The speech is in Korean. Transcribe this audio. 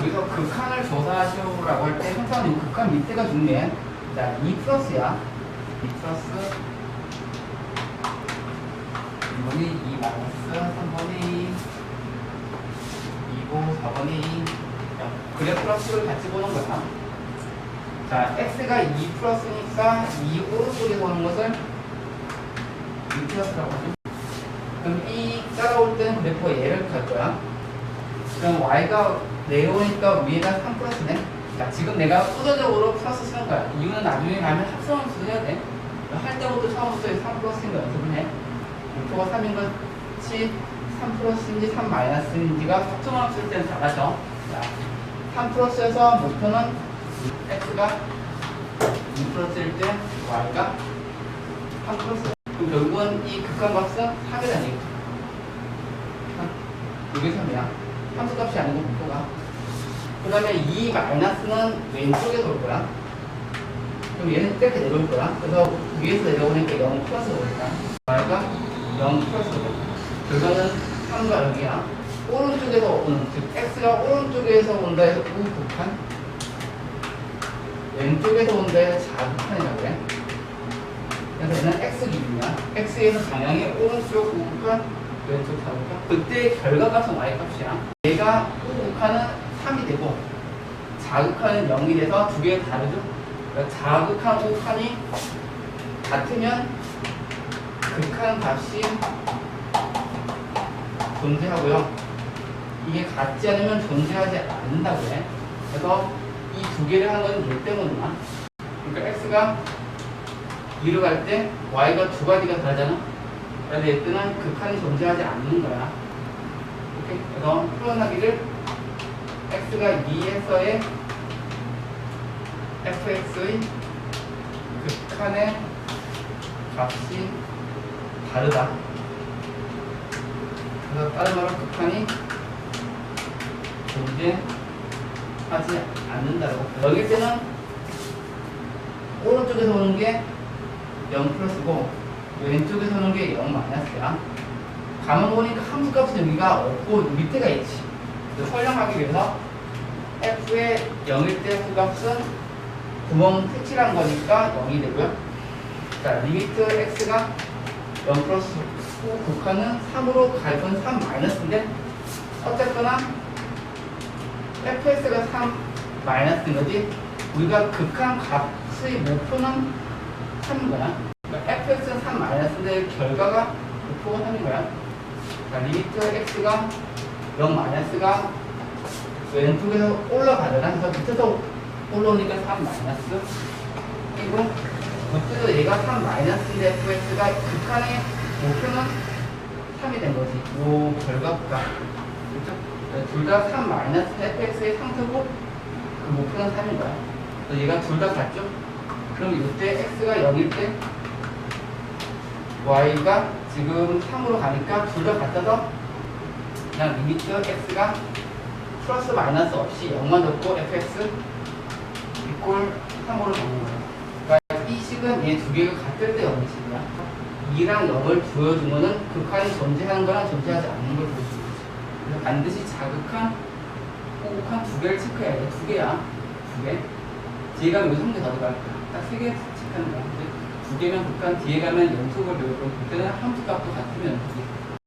여기서 극한을 조사하시오라고 할 때 항상 이 극한 밑에가 중요해. 자, 2 플러스야. 2 플러스 2분의 2 마이너스 3분의 2 2고 4분의 2 그래프러스를 같이 보는 거야. 자, x가 2 플러스니까 2 오른쪽에서 오는 것을 2 플러스라고 하죠. 그럼 이 따라올 때는 그래프가 얘를 갈 거야. 그럼 y가 내려오니까 위에가 3 플러스네. 자, 지금 내가 수저적으로 플러스 쓰는 거야. 이유는 나중에 가면 합성함수 해야 돼. 할 때부터 처음부터 3 플러스인 거 연습을 해. 목표가 3인 것이 3 플러스인지 3 마이너스인지가 합성함 쓸 때는 달라져. 자, 3 플러스에서 목표는 x가 2 플러스일 때 y가 3 플러스. 그럼 결국은 이 극한값은 3이라는 얘기죠. 이게 3이야. 함수값이 아니고 목표가. 그 다음에 이 마이너스는 왼쪽에서 올 거야. 그럼 얘는 이렇게 내려올 거야. 그래서 위에서 내려오니까 0 플러스 오니까. y가 0 플러스 오. 결과는 3과 0이야. 오른쪽에서 오는, 즉, x가 오른쪽에서 온다 해서 우극한. 왼쪽에서 온다 해서 좌극한이라고 해. 그래서 얘는 x 기준이야. x에서 방향이 오른쪽 우극한, 왼쪽 좌극한. 그때 결과값은 y값이야. 얘가 우극한은 3이 되고, 자극하는 0이 돼서 두개 다르죠? 그러니까 자극한 우극한이 같으면 극한 값이 존재하고요. 이게 같지 않으면 존재하지 않는다고 해. 그래서 이 두 개를 한 건 얘 때문이야. 그러니까 x가 2로 갈 때 y가 두 가지가 다르잖아. 얘 때는 극한이 존재하지 않는 거야. 오케이? 그래서 표현하기를 x가 2에서의 fx의 극한의 값이 다르다. 그래서 다른 말로 극한이 존재하지 않는다고. 여기 때는 오른쪽에서 오는 게 0 플러스고 왼쪽에서 오는 게 0 마이너스야. 가만 보니까 함수 값은 여기가 없고 밑에가 있지. 설명하기 위해서 f의 0일 때 f 값은 구멍 색칠한 거니까 0이 되고요. 자, 리미트 x가 0 플러스 후 극한은 3으로 갈건 3 마이너스인데 어쨌거나 fx가 3 마이너스인 거지 우리가 극한 값의 목표는 3인 거야 fx는 3 마이너스인데 결과가 목표가 3인 거야 자, 리미트 x가 0 마이너스가 왼쪽에서 올라가잖아 그래서 밑에서 올라오니까 3 마이너스 그리고 그때도 얘가 3 마이너스인데 fx가 극한의 목표는 3이 된 거지. 요 결과가. 그렇죠? 둘 다 3 마이너스 fx의 상수고 그 목표는 3인 거야. 얘가 둘 다 같죠? 그럼 이때 x가 0일 때 y가 지금 3으로 가니까 둘다 같아서 그냥 리미트 x가 플러스 마이너스 없이 0만 넣고 fx 이꼴 3으로 적는 거야. 그러니까 이 식은 얘 두 개가 같을 때 0의 식이야. 2랑 0을 보여주면은 극한이 존재하는 거랑 존재하지 않는 걸 보여주는 거지. 그래서 반드시 자극한, 호극한 두 개를 체크해야 돼. 두 개야. 두 개. 여기서 한개 더 들어갈 거야. 딱 세 개 체크하는 거야. 두 개면 극한, 뒤에 가면 연속을 배우고, 그때는 함수 값도 같으면.